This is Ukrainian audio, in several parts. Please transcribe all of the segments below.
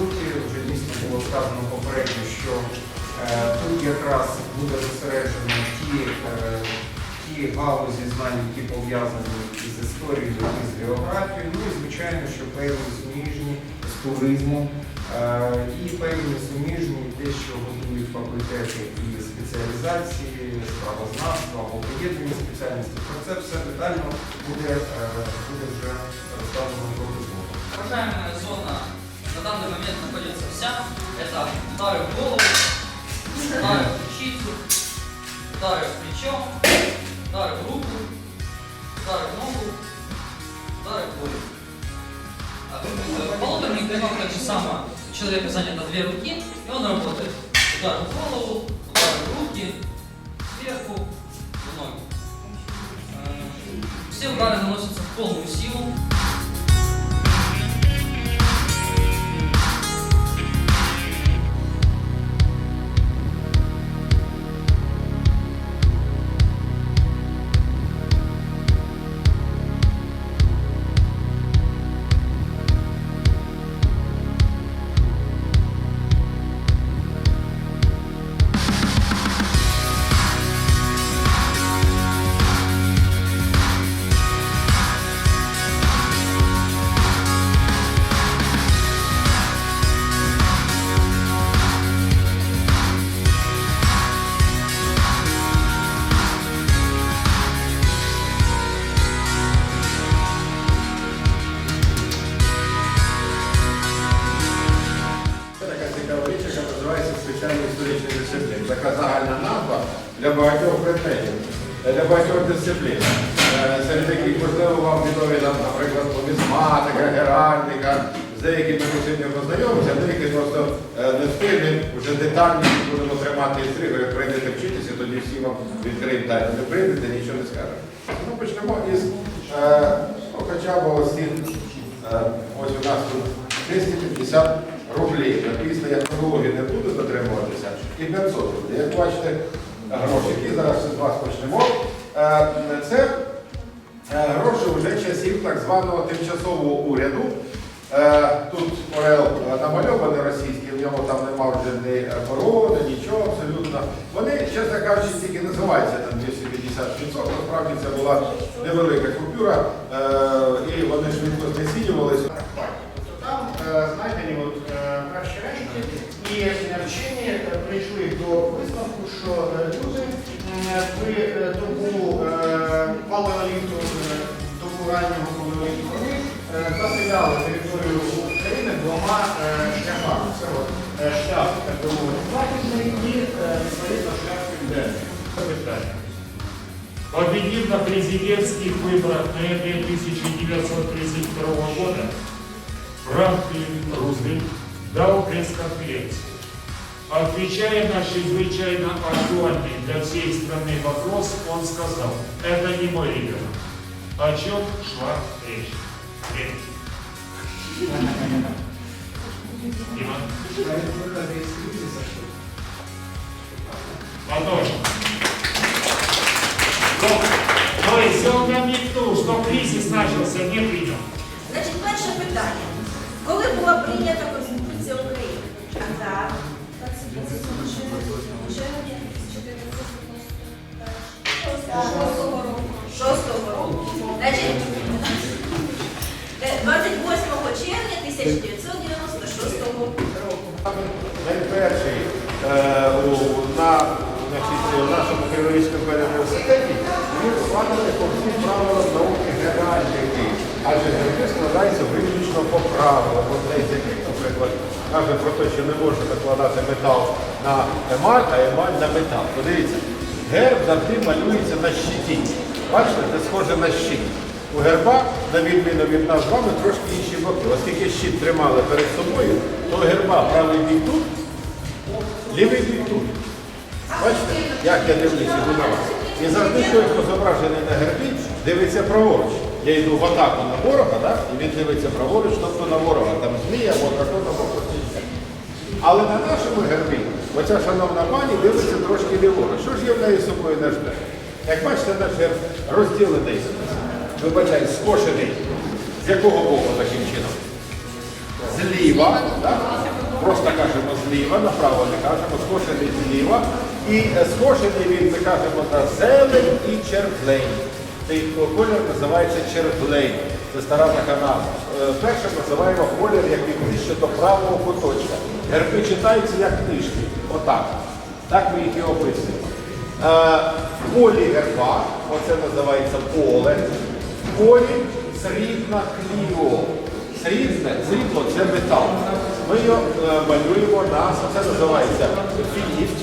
маршруті. Вже дійсно було сказано попередньо, що е, тут якраз буде зосереджено ті, е, ті галузі знань, які пов'язані із історією і з географією. Ну і звичайно, що певні суміжні з туризмом е, і певні суміжні те, що готують факультети і спеціалізації, справознавства або поєднані спеціальності. Про це все детально буде, буде вже розказано трохи згодом. Уважаемая зона на данный момент находится вся. Это удары в голову, удары в ключицу, удары в плечо, удары в руку, удары в ногу, удары в голову. А, э, Полуторник тренировок так же само. У человека занято две руки, и он работает. Удар в голову, удар в руки, сверху, в ноги. Э, Все удары наносятся в полную силу. Для багатьох предметів, для багатьох дисциплін, е, серед яких можливо вам відомі, наприклад, нумізматика, геральдика. З деякими ми сьогодні познайомимося, деякі просто е, не встигнемо, вже детальніше будемо тримати інтригу. Як прийдете вчитися, тоді всі вам відкриємо тайну. Не прийдете, нічого не скажемо. Ну, почнемо із е, ну, хоча б ось е, ось у нас тут 250 рублів. Після як хронології не буду дотримуватися, і 500 рублів. Як бачите, гроші, зараз з вас почнемо. Е, Це е, гроші вже часів так званого тимчасового уряду. Е, Тут Орел намальований російський, в нього там нема вже ні корони, нічого абсолютно. Вони, чесно кажучи, тільки називаються там 250 насправді це була невелика купюра, і вони швидко знецінювалися. Там знайдені от, рештки, і вчені е, прийшли до висновку, що е, люди при е, добу е, палеоліту, добу раннього палеоліту, вони заселяли територію України двома шляхами. Це шлях, західний і відповідно шлях південний. Победив на президентских выборах ноября 1932 года, Франклин Рузвельт дал пресс-конференцию. Отвечая на чрезвычайно актуальный для всей страны вопрос, он сказал, это не мой регион. О чем шла речь? Время. Иван. Потом. То, то есть он намекнул, что кризис начался не при нем. Значить, перше питання. Коли була прийнята 6 року. Значить, е, 28 червня 1996 року. Найперший на нашому Києвському університеті він складений по всім правилам науки геральдики. Адже герби складаються виключно по правилам. Одне з яких, наприклад, каже про те, що не можна накладати метал на емаль, а емаль на метал. Подивіться, герб завжди малюється на щиті. Бачите, це схоже на щит. У герба, на відміну від нас з вами, трошки інші боки. Оскільки щит тримали перед собою, то герба правий бік тут, лівий бік тут. Бачите, як я дивлюся йду на вас. І завжди той, хто зображений на гербі, дивиться праворуч. Я йду в атаку на ворога, да? і він дивиться праворуч, тобто на ворога. Там змія або дракон або щось. Але на нашому гербі, оця шановна пані дивиться трошки ліворуч. Що ж являє собою наш герб? Як бачите, наш герб розділений, вибачай, скошений. З якого боку таким чином? зліва, так? просто кажемо зліва, направо не кажемо, скошений зліва. І е, скошений він, ми кажемо, на зелень і червлень. Цей колір називається червлень. Це стара така назва. Е, Перше називаємо колір, який ближче до правого куточка. Герби читаються як книжки. Отак. Так ми їх і описуємо. Е, В полі герба, оце називається поле. В полі срібна кліо. Срібне, срібло це метал. Ми його е, малюємо на, це називається фініфт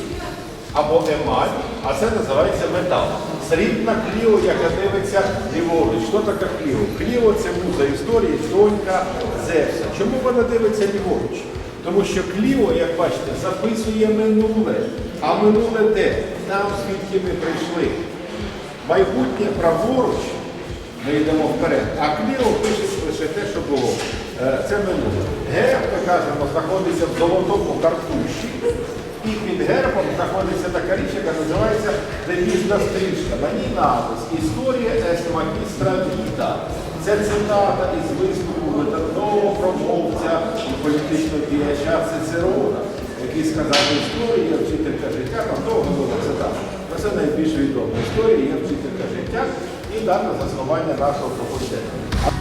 або емаль, а це називається метал. Срібна кліо, яка дивиться ліворуч. Що таке кліо? Кліо це муза історії, донька Зевса. Чому вона дивиться ліворуч? Тому що кліо, як бачите, записує минуле. А минуле де? Там, звідки ми прийшли. Майбутнє праворуч, ми йдемо вперед, а кліо пише лише те, що було. Е, Це минуле. Герб, ми кажемо, знаходиться в золотому картуші. І під гербом знаходиться така річ, яка називається девізна стрічка. На ній напис Історія ест магістра віта. Це цитата із виступу видатного промовця і політичного діяча Цицерона, який сказав, історія вчителька життя, там довго була цитата. Це найбільш відома історія є вчителька життя і дане заснування нашого факультету.